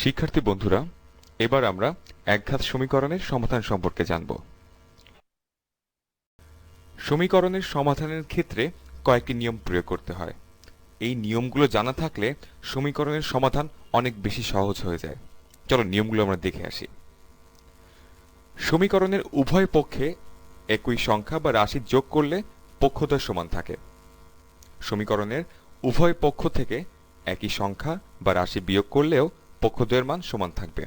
শিক্ষার্থী বন্ধুরা, এবার আমরা একঘাত সমীকরণের সমাধান সম্পর্কে জানব। সমীকরণের সমাধানের ক্ষেত্রে কয়েকটি নিয়ম প্রয়োগ করতে হয়। এই নিয়মগুলো জানা থাকলে সমীকরণের সমাধান অনেক বেশি সহজ হয়ে যায়। চলো নিয়মগুলো আমরা দেখে আসি। সমীকরণের উভয় পক্ষে একই সংখ্যা বা রাশি যোগ করলে পক্ষদ্বয় সমান থাকে। সমীকরণের উভয় পক্ষ থেকে একই সংখ্যা বা রাশি বিয়োগ করলেও পক্ষদ্বয়ের মান সমান থাকবে।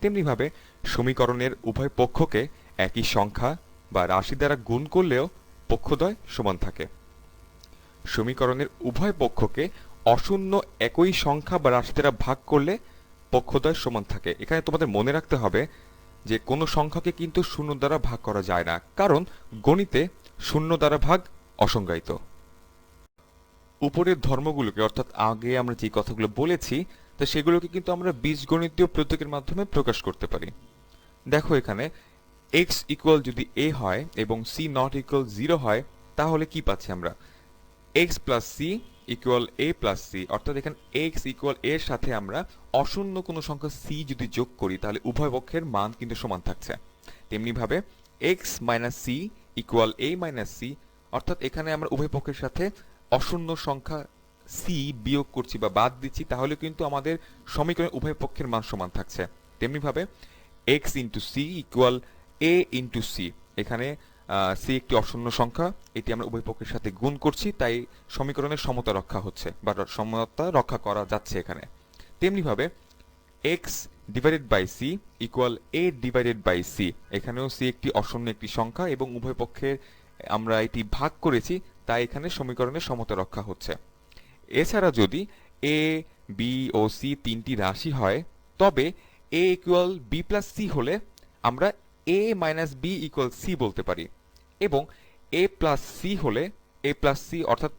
তেমনিভাবে সমীকরণের উভয় পক্ষকে একই সংখ্যা বা রাশি দ্বারা গুণ করলেও পক্ষদ্বয় সমান থাকে। সমীকরণের উভয় পক্ষকে অশূন্য একই সংখ্যা বা রাশি দ্বারা ভাগ করলে পক্ষদ্বয় সমান থাকে। এখানে তোমাদের মনে রাখতে হবে যে কোনো সংখ্যাকে কিন্তু শূন্য দ্বারা ভাগ করা যায় না, কারণ গণিতে শূন্য দ্বারা ভাগ অসংজ্ঞায়িত। উপরের ধর্মগুলোকে, অর্থাৎ আগে আমরা যে কথাগুলো বলেছি তা সেগুলোকে কিন্তু আমরা বীজগণিতীয় প্রতীকের মাধ্যমে প্রকাশ করতে পারি। দেখো এখানে এক্স ইকুয়াল যদি এ হয় এবং সি নট ইকুয়াল জিরো হয়, তাহলে কি পাচ্ছি আমরা? X plus C equal A plus C অর্থাৎ এখানে এক্স ইকুয়াল এর সাথে আমরা অশূন্য কোনো সংখ্যা সি যদি যোগ করি, তাহলে উভয় পক্ষের মান কিন্তু সমান থাকছে। তেমনিভাবে X minus C equal A minus C অর্থাৎ এখানে আমরা উভয় পক্ষের সাথে অশূন্য সংখ্যা সি বিয়োগ করছি বা বাদ দিচ্ছি তাহলে কিন্তু আমাদের সমীকরণে উভয় পক্ষের মান সমান থাকছে। তেমনিভাবে X into C equal A into C এখানে সি একটি অশূন্য সংখ্যা, এটি আমরা উভয় পক্ষের সাথে গুণ করছি, তাই সমীকরণের সমতা রক্ষা হচ্ছে, বা সমতা রক্ষা করা যাচ্ছে এখানে। তেমনিভাবে X divided by C equal A divided by C এখানেও সি একটি অশূন্য একটি সংখ্যা, এবং উভয় পক্ষের আমরা এটি ভাগ করেছি, তাই এখানে সমীকরণের সমতা রক্ষা হচ্ছে। এছাড়া যদি এ বি ও সি তিনটি রাশি হয়, তবে A equal B plus C হলে আমরা A minus B equal C বলতে পারি। এবং এ প্লাস সি হলে এ প্লাস সি অর্থাৎ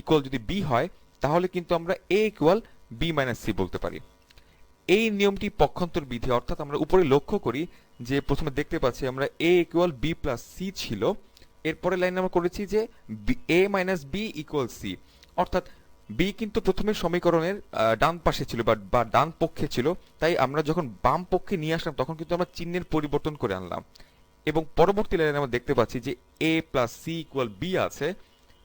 ইকুয়াল যদি বি হয়, তাহলে কিন্তু আমরা A equal B minus C বলতে পারি। এই নিয়মটি পক্ষান্তর বিধি, অর্থাৎ আমরা উপরে লক্ষ্য করি যে প্রথমে দেখতে পাচ্ছি আমরা A equal B plus C ছিল। এরপরে লাইন আমরা করেছি যে A minus B equal C অর্থাৎ বি কিন্তু প্রথমে সমীকরণের ডান পাশে ছিল বা ডান পক্ষে ছিল। তাই আমরা যখন বাম পক্ষে নিয়ে আসলাম, তখন কিন্তু আমরা চিহ্নের পরিবর্তন করে আনলাম। এবং পরবর্তী লাইনে আমরা দেখতে পাচ্ছি যে A plus C equal B আছে।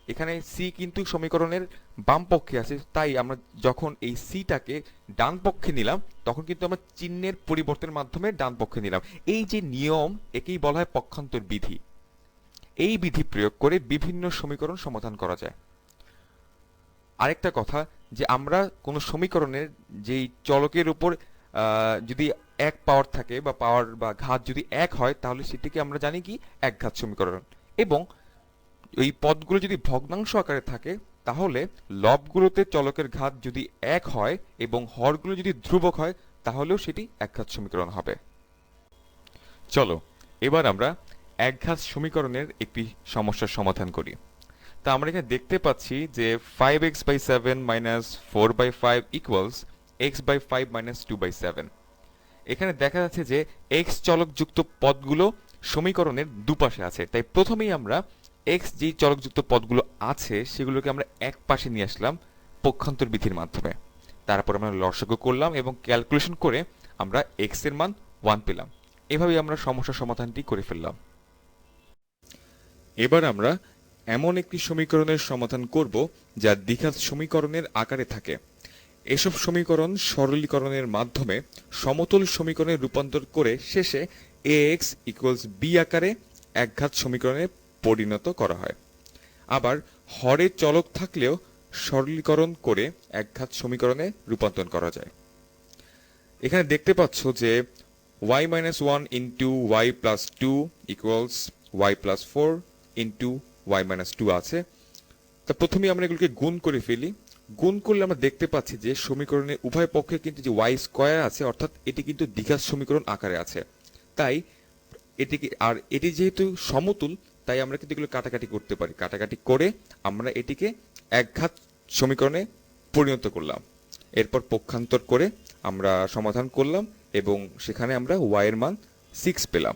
এখানে সি কিন্তু সমীকরণের বাম পক্ষে আছে। তাই আমরা যখন এই সিটাকে ডান পক্ষে নিলাম, তখন কিন্তু আমরা চিহ্নের পরিবর্তনের মাধ্যমে ডান পক্ষে নিলাম। এই যে নিয়ম, একেই বলা হয় পক্ষান্তর বিধি। এই বিধি প্রয়োগ করে বিভিন্ন সমীকরণ সমাধান করা যায়। আরেকটা কথা যে আমরা কোনো সমীকরণের যেই চলকের উপর যদি এক পাওয়ার থাকে বা পাওয়ার বা ঘাত যদি এক হয়, তাহলে সেটিকে আমরা জানি কি? এক ঘাত সমীকরণ। এবং এই পদগুলো যদি ভগ্নাংশ আকারে থাকে, তাহলে লবগুলোতে চলকের ঘাত যদি এক হয় এবং হরগুলো যদি ধ্রুবক হয়, তাহলেও সেটি একঘাত সমীকরণ হবে। চলো, এবার আমরা একঘাত সমীকরণের একটি সমস্যার সমাধান করি। তা আমরা এখানে দেখতে পাচ্ছি যে five X by seven minus four by five equals X by five minus two by seven এখানে দেখা যাচ্ছে যে এক্স চলকযুক্ত পদগুলো সমীকরণের দুপাশে আছে। তাই প্রথমেই আমরা এক্স যেই চলকযুক্ত পদগুলো আছে সেগুলোকে আমরা এক পাশে নিয়ে আসলাম পক্ষান্তর বিধির মাধ্যমে। তারপর আমরা লসগু করলাম এবং ক্যালকুলেশন করে আমরা এক্সের মান ওয়ান পেলাম। এভাবেই আমরা সমস্যা সমাধানটি করে ফেললাম। এবার আমরা এমন একটি সমীকরণের সমাধান করব যা দ্বিঘাত সমীকরণের আকারে থাকে। এসব সমীকরণ সরলীকরণের মাধ্যমে সমতল সমীকরণে রূপান্তর করে শেষে এ এক্স ইকুয়ালস বি আকারে একঘাত সমীকরণে পরিণত করা হয়। আবার হরে চলক থাকলেও সরলীকরণ করে একঘাত সমীকরণে রূপান্তর করা যায়। এখানে দেখতে পাচ্ছ যে Y minus one into Y plus two equals Y plus four into Y minus two আছে। তা প্রথমে আমরা এগুলোকে গুণ করে ফেলি। গুণ করলে আমরা দেখতে পাচ্ছি যে সমীকরণের উভয় পক্ষে কিন্তু যে ওয়াই স্কোয়ার আছে, অর্থাৎ এটি কিন্তু দ্বিঘাত সমীকরণ আকারে আছে। তাই এটিকে, আর এটি যেহেতু সমতুল, তাই আমরা কিন্তু এগুলো কাটাকাটি করতে পারি। কাটাকাটি করে আমরা এটিকে একঘাত সমীকরণে পরিণত করলাম। এরপর পক্ষান্তর করে আমরা সমাধান করলাম এবং সেখানে আমরা ওয়াই এর মান সিক্স পেলাম।